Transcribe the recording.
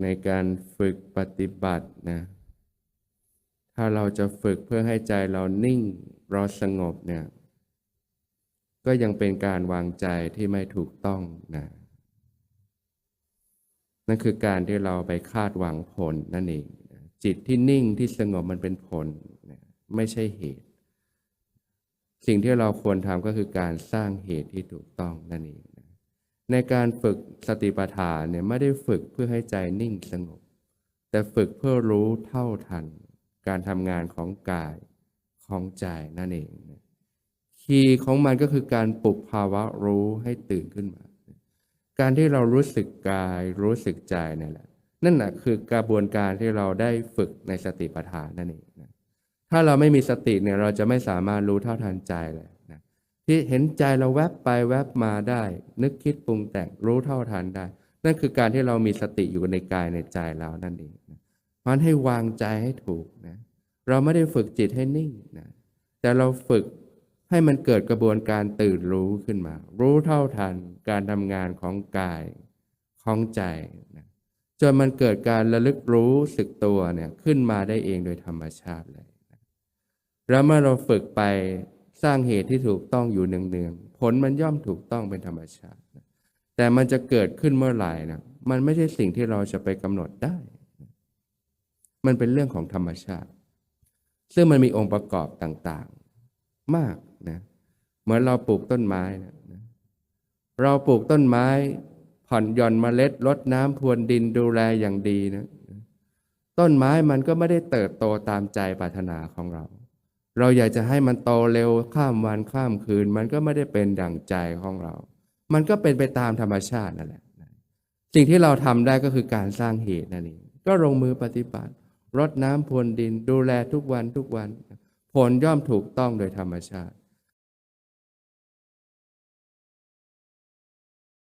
ในการฝึกปฏิบัตินะ ถ้าเราจะฝึกเพื่อให้ใจเรานิ่งรอสงบเนี่ย ก็ยังเป็นการวางใจที่ไม่ถูกต้องนะ นั่นคือการที่เราไปคาดหวังผลนั่นเอง จิตที่นิ่งที่สงบมันเป็นผลนะไม่ใช่เหตุ สิ่งที่เราควรทำก็คือการสร้างเหตุที่ถูกต้องนั่นเอง ในการฝึกสติปัฏฐานเนี่ยไม่ได้ฝึกเพื่อให้ใจนิ่งสงบ แต่ฝึกเพื่อรู้เท่าทัน การทำงานของกายของใจนั่นเองคีย์ของมันก็คือการปลุกภาวะรู้ให้ตื่นขึ้นมา การที่เรารู้สึกกาย รู้สึกใจนั่นแหละ นั่นแหะคือกระบวนการที่เราได้ฝึกในสติปัฏฐานนั่นเองถ้าเราไม่มีสติเนี่ยเราจะไม่สามารถรู้เท่าทันใจเลย ที่เห็นใจเราแวบไปแวบมาได้ นึกคิดปรุงแต่งรู้เท่าทันได้ นั่นคือการที่เรามีสติอยู่ในกายในใจเรานั่นเองนะเพราะฉะนั้นให้วางใจให้ถูกนะเราไม่ได้ฝึกจิตให้นิ่งนะแต่เราฝึกให้มันเกิดกระบวนการตื่นรู้ขึ้นมา รู้เท่าทันการทำงานของกายของใจนะจนมันเกิดการระลึกรู้สึกตัวเนี่ยขึ้นมาได้เองโดยธรรมชาติเลยนะแล้วเมื่อเราฝึกไป สร้างเหตุที่ถูกต้องอยู่เนืองๆผลมันย่อมถูกต้องเป็นธรรมชาติ แต่มันจะเกิดขึ้นเมื่อไหร่นะมันไม่ใช่สิ่งที่เราจะไปกำหนดได้ มันเป็นเรื่องของธรรมชาติ ซึ่งมันมีองค์ประกอบต่างๆ มากนะเหมือนเราปลูกต้นไม้นะเราปลูกต้นไม้ ผ่อนหย่อนเมล็ดรดน้ำพรวนดินดูแลอย่างดีนะต้นไม้มันก็ไม่ได้เติบโตตามใจปรารถนาของเรา เราอยากจะให้มันโตเร็วข้ามวันข้ามคืน มันก็ไม่ได้เป็นดั่งใจของเรา มันก็เป็นไปตามธรรมชาตินั่นแหละ สิ่งที่เราทำได้ก็คือการสร้างเหตุนั่นเอง ก็ลงมือปฏิบัติ รดน้ำพรวนดินดูแลทุกวันทุกวัน ผลย่อมถูกต้องโดยธรรมชาติ